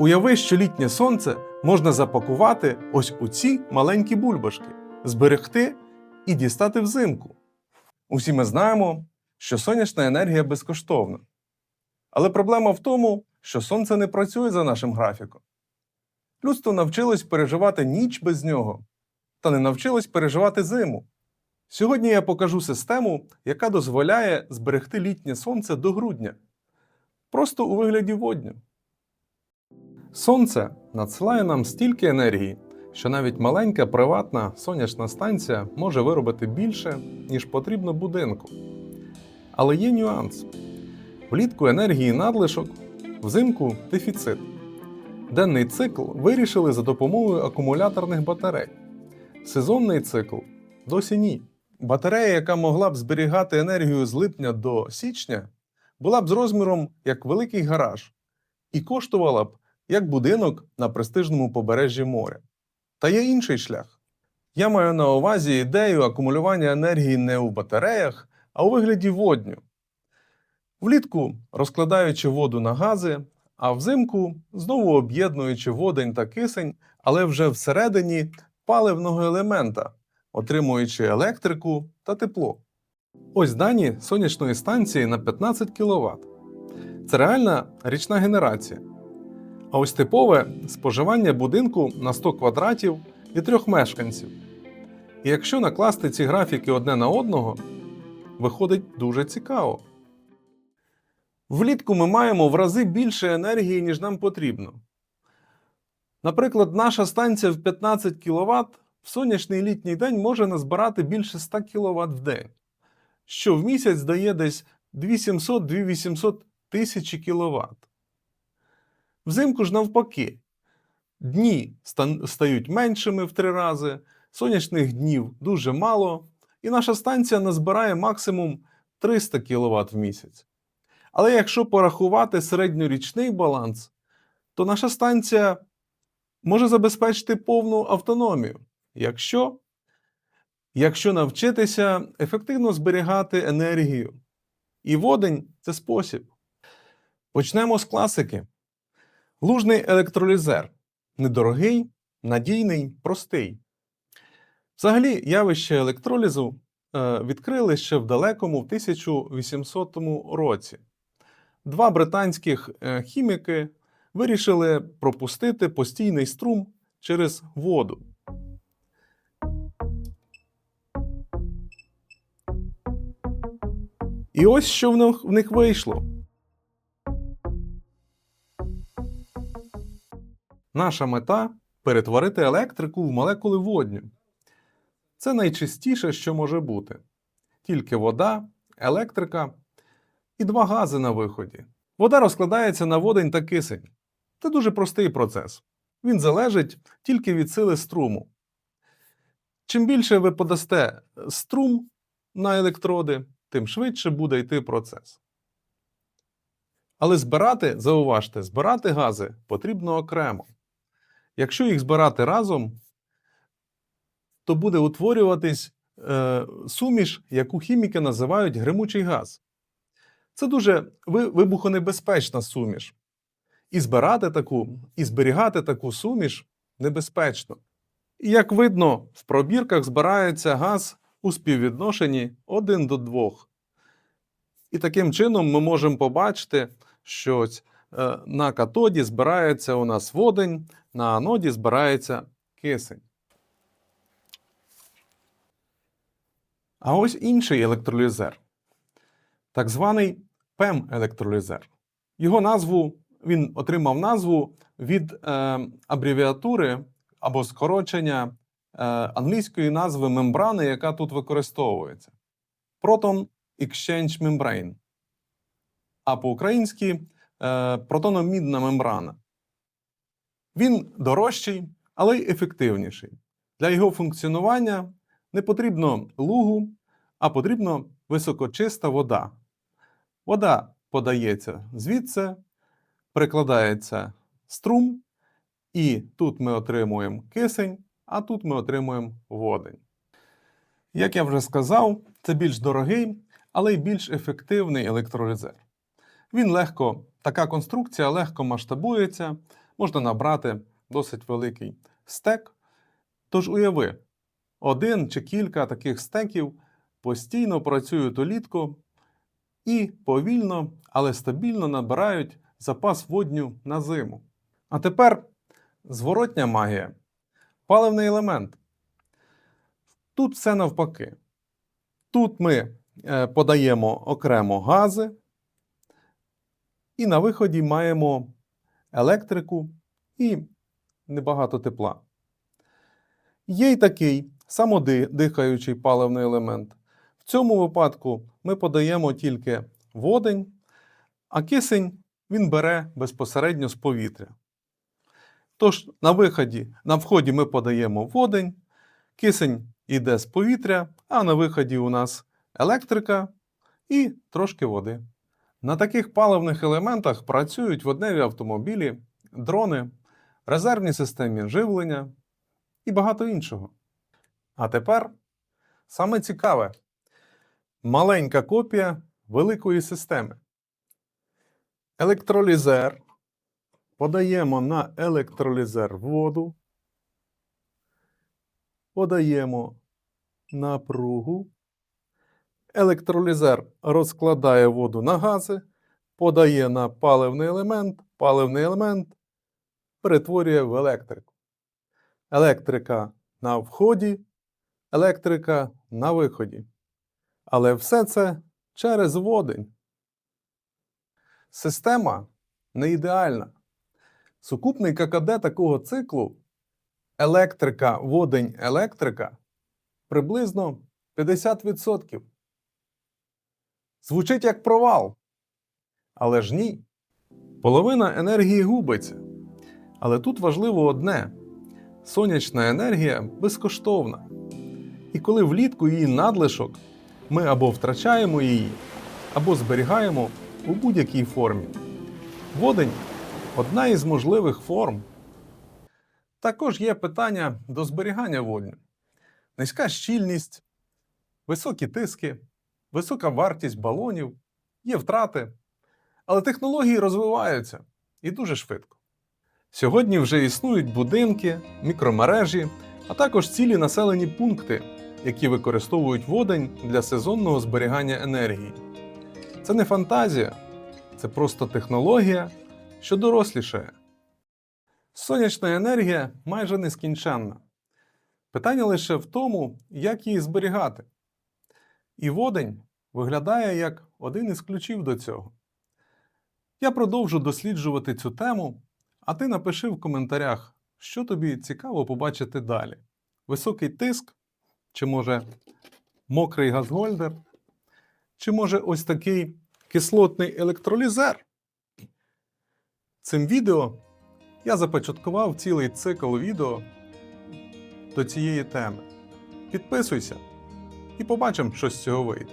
Уяви, що літнє сонце можна запакувати ось у ці маленькі бульбашки, зберегти і дістати взимку. Усі ми знаємо, що сонячна енергія безкоштовна. Але проблема в тому, що сонце не працює за нашим графіком. Людство навчилось переживати ніч без нього, та не навчилось переживати зиму. Сьогодні я покажу систему, яка дозволяє зберегти літнє сонце до грудня, просто у вигляді водню. Сонце надсилає нам стільки енергії, що навіть маленька приватна сонячна станція може виробити більше, ніж потрібно будинку. Але є нюанс: влітку енергії надлишок, взимку дефіцит. Денний цикл вирішили за допомогою акумуляторних батарей. Сезонний цикл досі ні. Батарея, яка могла б зберігати енергію з липня до січня, була б з розміром як великий гараж і коштувала б як будинок на престижному побережжі моря. Та є інший шлях. Я маю на увазі ідею акумулювання енергії не у батареях, а у вигляді водню. Влітку розкладаючи воду на гази, а взимку знову об'єднуючи водень та кисень, але вже всередині паливного елемента, отримуючи електрику та тепло. Ось дані сонячної станції на 15 кВт. Це реальна річна генерація. А ось типове споживання будинку на 100 квадратів і трьох мешканців. І якщо накласти ці графіки одне на одного, виходить дуже цікаво. Влітку ми маємо в рази більше енергії, ніж нам потрібно. Наприклад, наша станція в 15 кВт в сонячний літній день може назбирати більше 100 кВт в день, що в місяць дає десь 2700-2800 тисячі кВт. Взимку ж навпаки. Дні стають меншими в три рази, сонячних днів дуже мало, і наша станція назбирає максимум 300 кВт в місяць. Але якщо порахувати середньорічний баланс, то наша станція може забезпечити повну автономію, якщо, якщо навчитися ефективно зберігати енергію. І водень це спосіб. Почнемо з класики. Лужний електролізер недорогий, надійний, простий. Взагалі, явище електролізу е, відкрили ще в далекому 1800 році. Два британських е, хіміки вирішили пропустити постійний струм через воду. І ось що в в них вийшло. Наша мета перетворити електрику в молекули водню. Це найчистіше, що може бути. Тільки вода, електрика і два гази на виході. Вода розкладається на водень та кисень. Це дуже простий процес. Він залежить тільки від сили струму. Чим більше ви подасте струм на електроди, тим швидше буде йти процес. Але збирати, зауважте, збирати гази потрібно окремо. Якщо їх збирати разом, то буде утворюватись е, суміш, яку хіміки називають гримучий газ. Це дуже вибухонебезпечна суміш. І збирати таку, і зберігати таку суміш небезпечно. І як видно, в пробірках збирається газ у співвідношенні 1 до 2. І таким чином ми можемо побачити, що на катоді збирається у нас водень, на аноді збирається кисень. А ось інший електролізер, так званий ПЕМ-електролізер. Його назву він отримав назву від е, абревіатури або скорочення е, англійської назви мембрани, яка тут використовується. Proton Exchange Membrane. А по-українськи е, протономідна мембрана. Він дорожчий, але й ефективніший. Для його функціонування не потрібно лугу, а потрібно високочиста вода. Вода подається звідси, прикладається струм, і тут ми отримуємо кисень, а тут ми отримуємо водень. Як я вже сказав, це більш дорогий, але й більш ефективний електролізер. Він легко, така конструкція легко масштабується, можна набрати досить великий стек. Тож уяви, один чи кілька таких стеків постійно працюють улітку і повільно, але стабільно набирають запас водню на зиму. А тепер зворотня магія. Паливний елемент. Тут все навпаки. Тут ми е, подаємо окремо гази, і на виході маємо електрику і небагато тепла. Є й такий самодихаючий паливний елемент. В цьому випадку ми подаємо тільки водень, а кисень він бере безпосередньо з повітря. Тож на виході, на вході ми подаємо водень, кисень йде з повітря, а на виході у нас електрика і трошки води. На таких паливних елементах працюють водневі автомобілі, дрони, резервні системи живлення і багато іншого. А тепер саме цікаве маленька копія великої системи. Електролізер. Подаємо на електролізер воду. Подаємо напругу. Електролізер розкладає воду на гази, подає на паливний елемент, паливний елемент перетворює в електрику. Електрика на вході, електрика на виході. Але все це через водень. Система не ідеальна. Сукупний ККД такого циклу електрика, водень, електрика приблизно 50%. Звучить як провал. Але ж ні. Половина енергії губиться. Але тут важливо одне: сонячна енергія безкоштовна. І коли влітку її надлишок, ми або втрачаємо її, або зберігаємо у будь-якій формі. Водень одна із можливих форм. Також є питання до зберігання водню. Низька щільність, високі тиски, висока вартість балонів, є втрати. Але технології розвиваються і дуже швидко. Сьогодні вже існують будинки, мікромережі, а також цілі населені пункти, які використовують водень для сезонного зберігання енергії. Це не фантазія, це просто технологія, що дорослішає. Сонячна енергія майже нескінченна. Питання лише в тому, як її зберігати. І водень виглядає як один із ключів до цього. Я продовжу досліджувати цю тему, а ти напиши в коментарях, що тобі цікаво побачити далі: високий тиск, чи може мокрий газгольдер, чи може ось такий кислотний електролізер. Цим відео я започаткував цілий цикл відео до цієї теми. Підписуйся і побачимо, що з цього вийде.